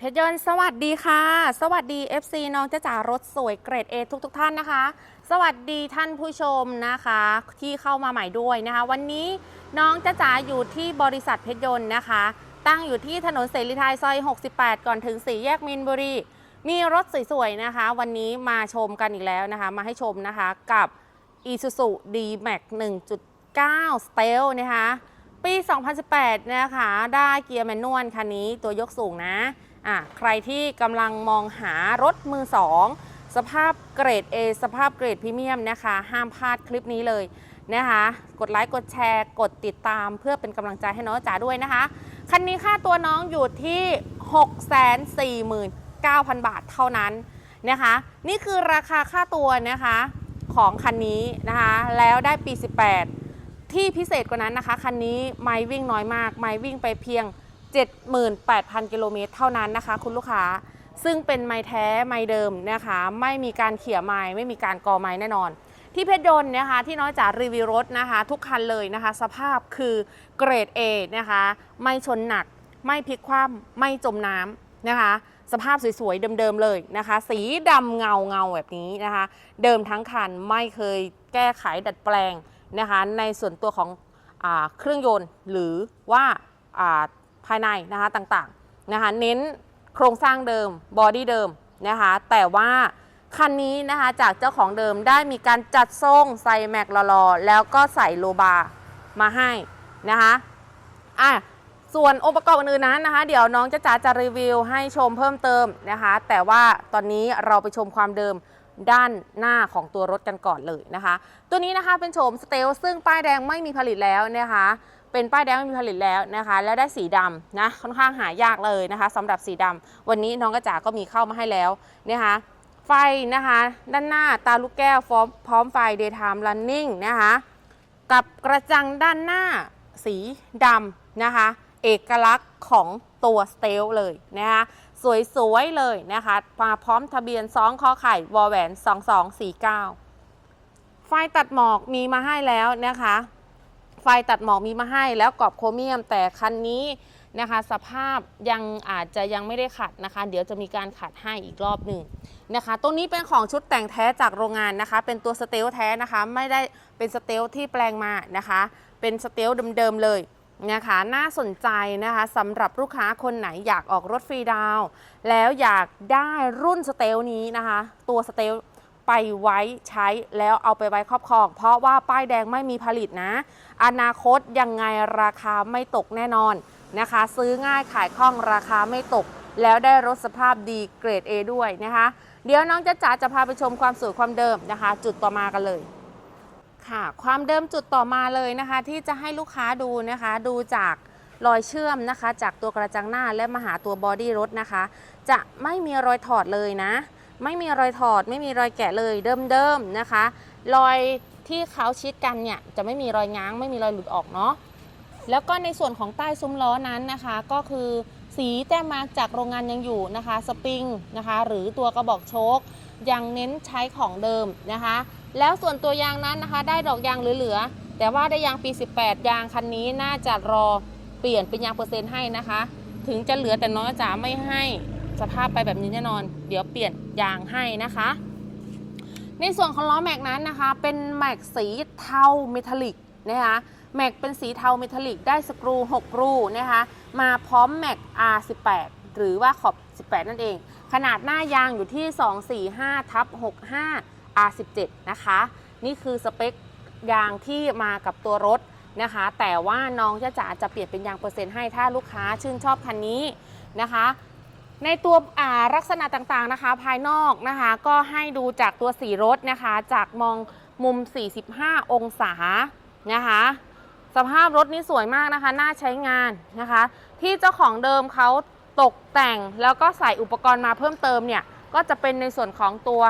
เพชรยนต์สวัสดีค่ะ สวัสดี FC น้องจ้าจ๋ารถสวยเกรด A ทุกทุกๆท่านนะคะ สวัสดีท่านผู้ชมนะคะ ที่เข้ามาใหม่ด้วยนะคะ วันนี้น้องจ้าจ๋าอยู่ที่บริษัทเพชรยนต์นะคะ ตั้งอยู่ที่ถนนเสรีไทยซอย 68 ก่อนถึงสี่แยกมินบุรี มีรถสวยๆนะคะ วันนี้มาชมกันอีกแล้วนะคะ มาให้ชมนะคะกับ Isuzu D-Max 1.9 Stealth นะคะ ปี 2018 นะคะ ได้เกียร์แมนนวลคันนี้ตัวยกสูงนะ อะใครที่กำลังมองหารถมือ2สภาพเกรด A สภาพเกรดพรีเมียมนะคะ ห้ามพลาดคลิปนี้เลยนะคะ กดไลค์กดแชร์ กดติดตามเพื่อเป็นกำลังใจให้น้องจ๋าด้วยนะคะ คันนี้ค่าตัวน้องอยู่ที่ 649,000 บาทเท่านั้นนะคะ นี่คือราคาค่าตัวนะคะของคันนี้นะคะ แล้วได้ปี 18 ที่พิเศษกว่านั้นนะคะ คันนี้ไม่วิ่งน้อยมาก ไม่วิ่งไปเพียง 78,000 กิโลเมตรเท่านั้นนะคะ คุณลูกค้า ซึ่งเป็นไม้แท้ไม้เดิมนะคะ ไม่มีการเขี่ยไม้ไม่มีการกอไม้แน่นอน ที่เพชรยนต์นะคะที่น้อยจากรีวิวรถนะคะ ทุกคันเลยนะคะ สภาพคือเกรด A นะคะ ไม่ชนหนัก ไม่พลิกคว่ำไม่จมน้ำนะคะ สภาพสวยๆเดิมๆเลยนะคะ สีดำเงาเงาแบบนี้นะคะ เดิมทั้งคันไม่เคยแก้ไขดัดแปลงนะคะ ในส่วนตัวของอเครื่องยนต์หรือว่าอ่า ภายในนะคะต่างๆนะคะเน้นโครงสร้างเดิมบอดี้เดิมนะคะแต่ว่าคันนี้นะคะจากเจ้าของเดิมได้มีการจัดทรงใส่แม็กลอๆแล้วก็ใส่โลบาร์มาให้นะคะอะส่วนองค์ประกอบอื่นๆนั้นนะคะ เดี๋ยวน้องจะจ๋าจะรีวิวให้ชมเพิ่มเติมนะคะ แต่ว่าตอนนี้เราไปชมความเดิมด้านหน้าของตัวรถกันก่อนเลยนะคะ ตัวนี้นะคะเป็นโฉมสเตลซึ่งป้ายแดงไม่มีผลิตแล้วนะคะ เป็นป้ายแดงไม่มีผลิตแล้วนะคะ และได้สีดำนะค่อนข้างหายากเลยนะคะสำหรับสีดำวันนี้น้องกระจ๋าก็มีเข้ามาให้แล้วนะคะไฟนะคะ ด้านหน้าตาลูกแก้วพร้อมพร้อมไฟ daytime running นะคะ กับกระจังด้านหน้าสีดำนะคะ เอกลักษณ์ของตัวสเตลเลยนะคะสวยๆเลยนะคะ มาพร้อมทะเบียน2คอไข่วอแหวน 2249 ไฟตัดหมอกมีมาให้แล้วนะคะ ไฟตัดหมอกมีมาให้แล้วกรอบโครเมียม แต่คันนี้นะคะ สภาพยังอาจจะยังไม่ได้ขัดนะคะ เดี๋ยวจะมีการขัดให้อีกรอบหนึ่งนะคะตรงนี้เป็นของชุดแต่งแท้จากโรงงานนะคะ เป็นตัวสเตลแท้นะคะ ไม่ได้เป็นสเตลที่แปลงมานะคะ เป็นสเตลเดิมๆเลยนะคะน่าสนใจนะคะสำหรับลูกค้าคนไหนอยากออกรถฟรีดาว แล้วอยากได้รุ่นสเตลนี้นะคะ ตัวสเตล ไปไว้ใช้แล้วเอาไปไว้ครอบครอง เพราะว่าป้ายแดงไม่มีผลิตนะ อนาคตยังไงราคาไม่ตกแน่นอนนะคะ ซื้อง่ายขายคล่องราคาไม่ตก แล้วได้รถสภาพดีเกรด A ด้วยนะคะ เดี๋ยวน้องจ๊ะจ๋าจะพาไปชมความสวยความเดิมนะคะ จุดต่อมากันเลยค่ะ ความเดิมจุดต่อมาเลยนะคะ ที่จะให้ลูกค้าดูนะคะ ดูจากรอยเชื่อมนะคะ จากตัวกระจังหน้าและมาหาตัวบอดี้รถนะคะ จะไม่มีรอยถอดเลยนะ ไม่มีรอยถอด ไม่มีรอยแกะเลยเดิมๆนะคะ รอยที่เขาชิดกันเนี่ยจะไม่มีรอยง้าง ไม่มีรอยหลุดออกเนาะแล้วก็ในส่วนของใต้ซุ้มล้อนั้นนะคะ ก็คือสีแต้มมาจากโรงงานยังอยู่นะคะ สปริงนะคะ หรือตัวกระบอกโชคยังเน้นใช้ของเดิมนะคะ แล้วส่วนตัวยางนั้นนะคะ ได้ดอกยางเหลือๆแต่ว่าได้ยางปี 18 ยางคันนี้น่าจะรอเปลี่ยนเป็นยางเปอร์เซ็นต์ให้นะคะ ถึงจะเหลือแต่น้อยจ๋าไม่ให้ สภาพไปแบบนี้แน่นอน เดี๋ยวเปลี่ยนยางให้นะคะ ในส่วนของล้อแม็กนั้นนะคะ เป็นแม็กสีเทาเมทัลลิกนะคะแม็กเป็นสีเทาเมทัลลิกได้สกรู 6 รูนะคะมาพร้อมแม็ก R18 หรือว่าขอบ 18 นั่นเอง ขนาดหน้ายางอยู่ที่ 245ทับ65 R17 นะคะ นี่คือสเปคยางที่มากับตัวรถนะคะ แต่ว่าน้องจะจ๋าจะเปลี่ยนเป็นยางเปอร์เซ็นต์ให้ถ้าลูกค้าชื่นชอบคันนี้นะคะ ในตัวอ่าลักษณะต่างๆนะคะ ภายนอกนะคะ ก็ให้ดูจากตัวสีรถนะคะ จากมองมุม 45 องศานะคะ สภาพรถนี่สวยมากนะคะ น่าใช้งานนะคะ ที่เจ้าของเดิมเขาตกแต่งแล้วก็ใส่อุปกรณ์มาเพิ่มเติมเนี่ย ก็จะเป็นในส่วนของตัว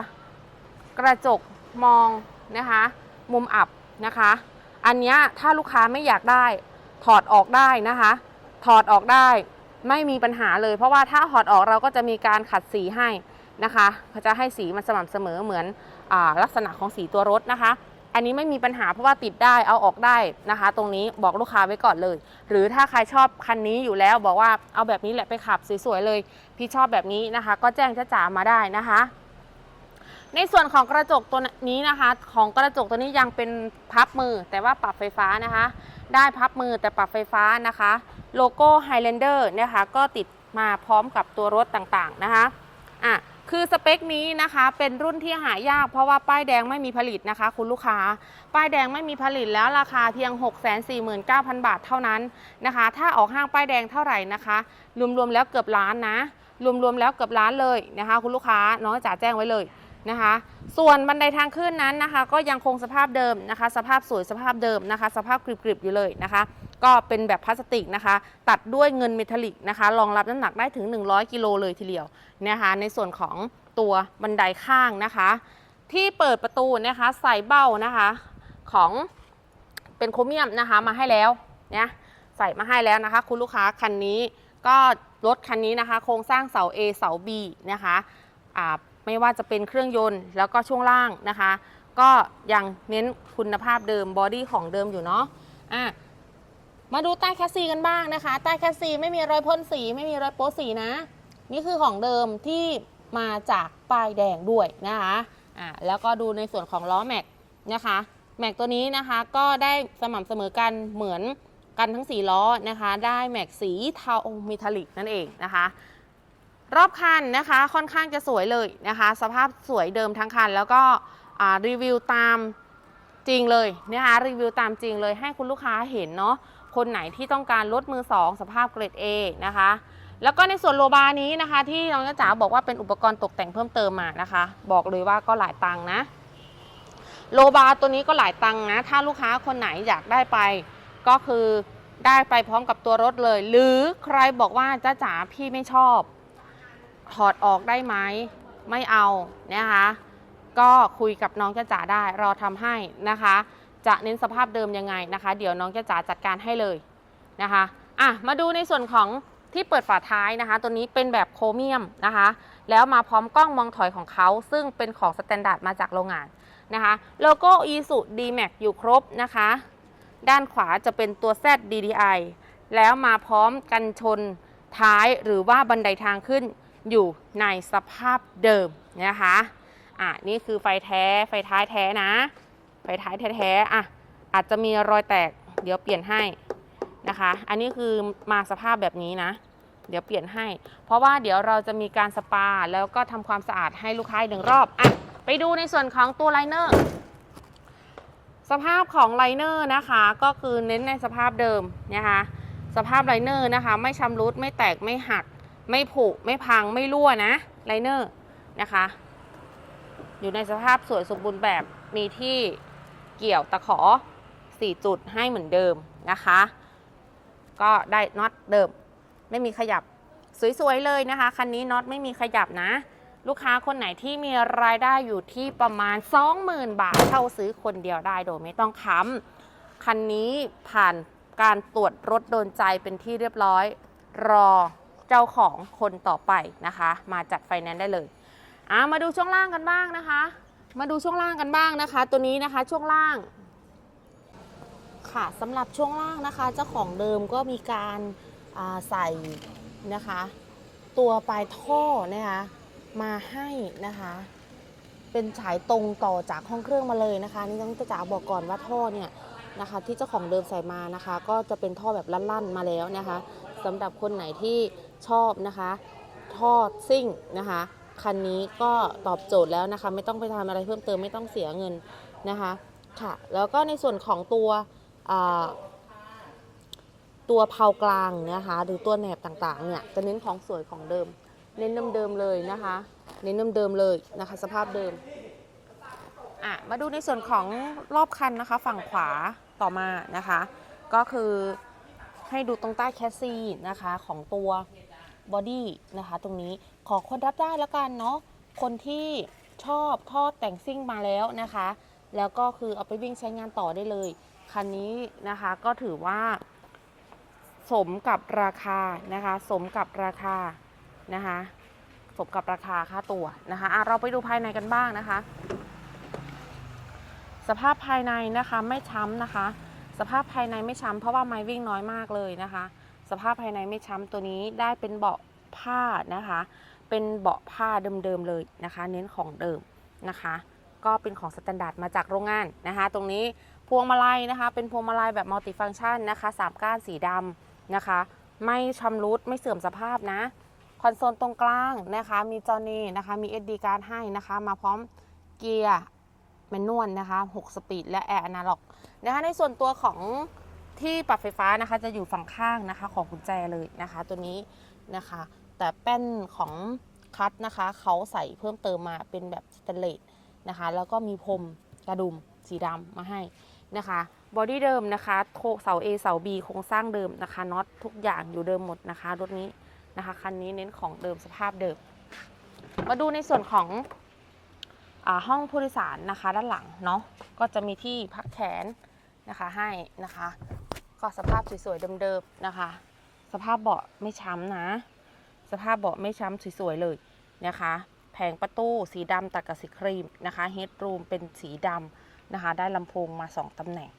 กระจกมองนะคะ มุมอับนะคะ อันนี้ถ้าลูกค้าไม่อยากได้ ถอดออกได้นะคะ ถอดออกได้ ไม่มีปัญหาเลย เพราะว่าถ้าถอดออกเราก็จะมีการขัดสีให้นะคะเขาจะให้สีมันสม่ำเสมอเหมือนอลักษณะของสีตัวรถนะคะ อันนี้ไม่มีปัญหาเพราะว่าติดได้เอาออกได้นะคะ ตรงนี้บอกลูกค้าไว้ก่อนเลย หรือถ้าใครชอบคันนี้อยู่แล้วบอกว่าเอาแบบนี้แหละไปขับสวยๆเลย พี่ชอบแบบนี้นะคะ ก็แจ้งจ้าจ๋ามาได้นะคะ ในส่วนของกระจกตัวนี้นะคะ ของกระจกตัวนี้ยังเป็นพับมือ แต่ว่าปรับไฟฟ้านะคะ ได้พับมือแต่ปรับไฟฟ้านะคะ โลโก้ Highlander นะคะก็ติดมาพร้อมกับตัวรถต่างๆนะคะอะคือสเปคนี้นะคะเป็นรุ่นที่หายาก เพราะว่าป้ายแดงไม่มีผลิตนะคะ คุณลูกค้า ป้ายแดงไม่มีผลิตแล้วราคาเพียง 649,000 บาทเท่านั้นนะคะ ถ้าออกห้างป้ายแดงเท่าไหร่นะคะรวมๆแล้วเกือบล้านนะรวมๆแล้วเกือบล้านเลยนะคะ คุณลูกค้าน้องจ๋าแจ้งไว้เลยนะคะ ส่วนบันไดทางขึ้นนั้นนะคะ ก็ยังคงสภาพเดิมนะคะ สภาพสวยสภาพเดิมนะคะ สภาพกริบๆอยู่เลยนะคะ ก็เป็นแบบพลาสติกนะคะ ตัดด้วยเงินเมทัลลิกนะคะรองรับน้ำหนักได้ถึง 100 กิโลเลยทีเดียวนะคะในส่วนของตัวบันไดข้างนะคะ ที่เปิดประตูนะคะใส่เบ้านะคะของเป็นโครเมียมนะคะมาให้แล้วเนะใส่มาให้แล้วนะคะ คุณลูกค้าคันนี้ก็รถคันนี้นะคะ โครงสร้างเสา A เสา B นะคะไม่ว่าจะเป็นเครื่องยนต์แล้วก็ช่วงล่างนะคะ ก็ยังเน้นคุณภาพเดิมบอดี้ของเดิมอยู่เนาะอะ มาดูใต้แคสซีกันบ้างนะคะ ใต้แคสซีไม่มีรอยพ่นสี ไม่มีรอยโป๊สีนะ นี่คือของเดิมที่มาจากป้ายแดงด้วยนะคะอ่าแล้วก็ดูในส่วนของล้อแม็กนะคะ แม็กตัวนี้นะคะก็ได้สม่ำเสมอกันเหมือนกันทั้ง4ล้อนะคะ ได้แม็กสีเทาเมทัลลิกนั่นเองนะคะ รอบคันนะคะค่อนข้างจะสวยเลยนะคะ สภาพสวยเดิมทั้งคัน แล้วก็รีวิวตามจริงเลยนะคะรีวิวตามจริงเลยให้คุณลูกค้าเห็นเนาะ คนไหนที่ต้องการลดมือ2สภาพเกรด A นะคะ แล้วก็ในส่วนโลบานี้นะคะที่น้องจ๋าบอกว่าเป็นอุปกรณ์ตกแต่งเพิ่มเติมมานะคะ บอกเลยว่าก็หลายตังค์นะ โลบาตัวนี้ก็หลายตังค์นะ ถ้าลูกค้าคนไหนอยากได้ไปก็คือได้ไปพร้อมกับตัวรถเลย หรือใครบอกว่าจ้าจ๋าพี่ไม่ชอบ ถอดออกได้ไหมไม่เอานะคะ ก็คุยกับน้องจ้าจ๋าได้เราทำให้นะคะ จะเน้นสภาพเดิมยังไงนะคะ เดี๋ยวน้องจ้าจ๋าจัดการให้เลยนะคะอะมาดูในส่วนของที่เปิดฝาท้ายนะคะ ตัวนี้เป็นแบบโครเมียมนะคะ แล้วมาพร้อมกล้องมองถอยของเขา ซึ่งเป็นของสแตนดาร์ดมาจากโรงงานนะคะโลโก้ i s u D-Max อยู่ครบนะคะ ด้านขวาจะเป็นตัว Z DDI แล้วมาพร้อมกันชนท้ายหรือว่าบันไดทางขึ้นอยู่ในสภาพเดิมนะคะ อะ นี่คือไฟแท้ ไฟท้ายแท้นะ ไฟท้ายแท้ๆอะอาจจะมีรอยแตก เดี๋ยวเปลี่ยนให้นะคะ อันนี้คือมาสภาพแบบนี้นะ เดี๋ยวเปลี่ยนให้ เพราะว่าเดี๋ยวเราจะมีการสปาแล้วก็ทำความสะอาดให้ลูกค้าหนึ่งรอบอะไปดูในส่วนของตัวไลเนอร์สภาพของไลเนอร์นะคะก็คือเน้นในสภาพเดิมนะคะสภาพไลเนอร์นะคะไม่ชำรุดไม่แตกไม่หัก ไม่ผุไม่พังไม่รั่วนะไลเนอร์นะคะ อยู่ในสภาพสวยสมบูรณ์แบบมีที่ เกี่ยวตะขอ 4 จุดให้เหมือนเดิมนะคะ ก็ได้น็อตเดิม ไม่มีขยับสวยๆเลยนะคะ คันนี้น็อตไม่มีขยับนะ ลูกค้าคนไหนที่มีรายได้อยู่ที่ประมาณ 20,000 บาทเข้าซื้อคนเดียวได้โดยไม่ต้องค้ำคันนี้ผ่านการตรวจรถโดนใจเป็นที่เรียบร้อย รอเจ้าของคนต่อไปนะคะ มาจัดไฟแนนซ์ได้เลยอะมาดูช่วงล่างกันบ้างนะคะ มาดูช่วงล่างกันบ้างนะคะ ตัวนี้นะคะช่วงล่าง ค่ะสำหรับช่วงล่างนะคะ เจ้าของเดิมก็มีการาใส่นะคะ ตัวปลายท่อนะคะมาให้นะคะ เป็นฉายตรงต่อจากห้องเครื่องมาเลยนะคะ นี่ต้องจ๋าบอกก่อนว่าท่อเนี่ยนะคะ ที่เจ้าของเดิมใส่มานะคะ ก็จะเป็นท่อแบบลั่นๆมาแล้วนะคะสำหรับคนไหนที่ชอบนะคะ ท่อซิ่งนะคะ คันนี้ก็ตอบโจทย์แล้วนะคะ ไม่ต้องไปทำอะไรเพิ่มเติมไม่ต้องเสียเงินนะคะค่ะแล้วก็ในส่วนของตัวตัวเพากลางนะคะ หรือตัวแหนบต่างๆเนี่ยจะเน้นของสวยของเดิม เน้นเดิมๆเลยนะคะ เน้นเดิมๆเลยนะคะ สภาพเดิมอะมาดูในส่วนของรอบคันนะคะ ฝั่งขวาต่อมานะคะ ก็คือให้ดูตรงใต้แคสซีนะคะของตัว บอดี้นะคะ ตรงนี้ขอคนรับได้แล้วกันเนาะคนที่ชอบทอดแต่งซิ่งมาแล้วนะคะ แล้วก็คือเอาไปวิ่งใช้งานต่อได้เลย คันนี้นะคะก็ถือว่า สมกับราคานะคะ สมกับราคานะคะสมกับราคาค่าตัวนะคะะเราไปดูภายในกันบ้างนะคะสสภาพภายในนะคะไม่ช้ำนะคะ สภาพภายในไม่ช้ำเพราะว่าไม้วิ่งน้อยมากเลยนะคะ สภาพภายในไม่ช้ำตัวนี้ได้เป็นเบาะผ้านะคะ เป็นเบาะผ้าเดิมๆเลยนะคะ เน้นของเดิมนะคะ ก็เป็นของสแตนดาร์ดมาจากโรงงานนะคะ ตรงนี้พวงมาลัยนะคะ เป็นพวงมาลัยแบบมัลติฟังก์ชันนะคะสามก้านสีดำนะคะ ไม่ชำรุดไม่เสื่อมสภาพนะคอนโซลตรงกลางนะคะ มีจอนี่นะคะ มี SD การ์ดให้นะคะ มาพร้อมเกียร์แมนนวลนะคะ 6 สปีด และแอร์อนาล็อกนะคะ ในส่วนตัวของ ที่ปรับไฟฟ้านะคะจะอยู่ฝั่งข้างนะคะของกุญแจเลยนะคะ ตัวนี้นะคะ แต่แป้นของคัทนะคะเขาใส่เพิ่มเติมมาเป็นแบบสเตนเลสนะคะ แล้วก็มีพรมกระดุมสีดำมาให้นะคะบอดี้เดิมนะคะโคเสา A เสา B โครงสร้างเดิมนะคะน็อตทุกอย่างอยู่เดิมหมดนะคะรถนี้นะคะคันนี้เน้นของเดิมสภาพเดิม มาดูในส่วนของอห้องผู้โดยสารนะคะด้านหลังเนาะก็จะมีที่พักแขนนะคะให้นะคะ ก็สภาพสวยๆเดิมๆนะคะ สภาพเบาะไม่ช้ำนะ สภาพเบาะไม่ช้ำสวยๆเลยนะคะ แผงประตูสีดำตัดกับสีครีมนะคะเฮดรูมเป็นสีดำนะคะ ได้ลำโพงมา 2ตำแหน่ง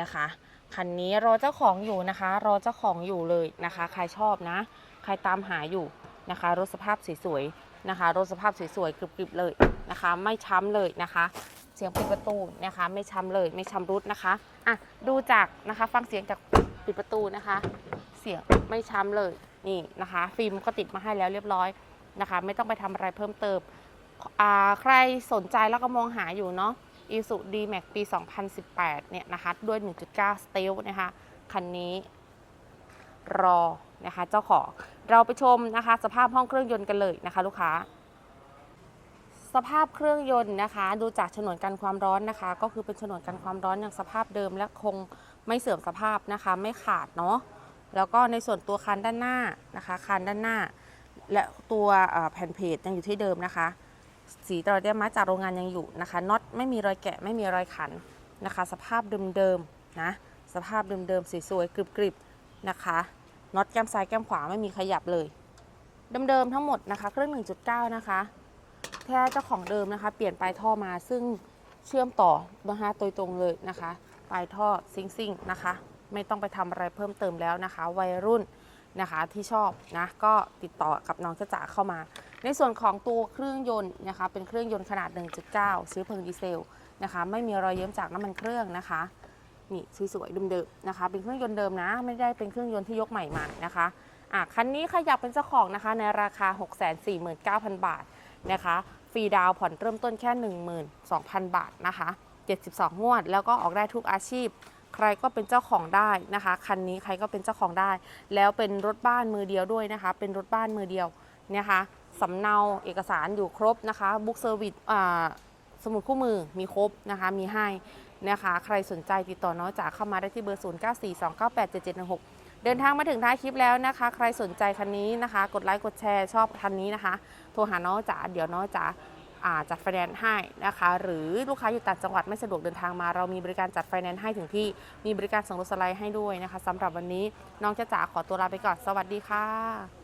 นะคะคันนี้รอเจ้าของอยู่นะคะ รอเจ้าของอยู่เลยนะคะ ใครชอบนะ ใครตามหาอยู่นะคะ รถสภาพสวยๆนะคะ รถสภาพสวยๆกริบๆเลยนะคะ ไม่ช้ำเลยนะคะ สียงปิดประตูนะคะ ไม่ช้ำเลยไม่ช้ำรุดนะคะอะดูจากนะคะฟังเสียงจากปิดประตูนะคะ เสียงไม่ช้ำเลยนี่นะคะ ฟิล์มก็ติดมาให้แล้วเรียบร้อยนะคะ ไม่ต้องไปทำอะไรเพิ่มเติมอ่าใครสนใจแล้วก็มองหาอยู่เนาะ i s u d m a x ปี 2018 เนี่ยนะคะ ด้วย 1.9 Stealth นะคะ คันนี้รอนะคะ เจ้าของเราไปชมนะคะ สภาพห้องเครื่องยนต์กันเลยนะคะ ลูกค้า สภาพเครื่องยนต์นะคะ ดูจากฉนวนกันความร้อนนะคะ ก็คือเป็นฉนวนกันความร้อนอย่างสภาพเดิมและคงไม่เสื่อมสภาพนะคะ ไม่ขาดเนาะแล้วก็ในส่วนตัวคันด้านหน้านะคะคันด้านหน้า และตัวแผ่นเพจยังอยู่ที่เดิมนะคะ สีตรอเดียมมาจากโรงงานยังอยู่นะคะน็อตไม่มีรอยแกะไม่มีรอยขันนะคะ สภาพเดิมๆนะสภาพเดิมๆสวยๆกริบๆนะคะน็อตแก้มซ้ายแก้มขวาไม่มีขยับเลยเดิมๆทั้งหมดนะคะ เครื่อง 1.9 นะคะ แค่เจ้าของเดิมนะคะ เปลี่ยนปลายท่อมาซึ่งเชื่อมต่อนะคะโดยตรงเลยนะคะ ปลายท่อซิงซิงนะคะ ไม่ต้องไปทำอะไรเพิ่มเติมแล้วนะคะ วัยรุ่นนะคะที่ชอบนะก็ติดต่อกับน้องจ้าจ๋าเข้ามา ในส่วนของตัวเครื่องยนต์นะคะ เป็นเครื่องยนต์ขนาด 1.9ซื้อเพลิงดีเซลนะคะ ไม่มีรอยเยิ้มจากน้ำมันเครื่องนะคะนี่สวยๆเดิมๆนะคะ เป็นเครื่องยนต์เดิมนะ ไม่ได้เป็นเครื่องยนต์ที่ยกใหม่มานะคะอะคันนี้ใครอยากเป็นเจ้าของนะคะ ในราคา 649,000 บาท นะคะฟรีดาวผ่อนเริ่มต้นแค่ 12,000 บาทนะคะ 72 งวด แล้วก็ออกได้ทุกอาชีพ ใครก็เป็นเจ้าของได้นะคะ คันนี้ใครก็เป็นเจ้าของได้ แล้วเป็นรถบ้านมือเดียวด้วยนะคะ เป็นรถบ้านมือเดียวนะคะสำเนาเอกสารอยู่ครบนะคะ บุ๊กเซอร์วิสสมุดคู่มือมีครบนะคะ มีให้นะคะ ใครสนใจติดต่อน้องจ๋าเข้ามาได้ที่เบอร์ 0942987716 เดินทางมาถึงท้ายคลิปแล้วนะคะ ใครสนใจคันนี้นะคะ กดไลค์กดแชร์ชอบคันนี้นะคะ โทรหาน้องจ๋าเดี๋ยวน้องจ๋าจัดไฟแนนซ์ให้นะคะ หรือลูกค้าอยู่ต่างจังหวัดไม่สะดวกเดินทางมา เรามีบริการจัดไฟแนนซ์ให้ถึงที่มีบริการส่งรถสไลด์ให้ด้วยนะคะสำหรับวันนี้น้องจ๋าจ๋าขอตัวลาไปก่อนสวัสดีค่ะ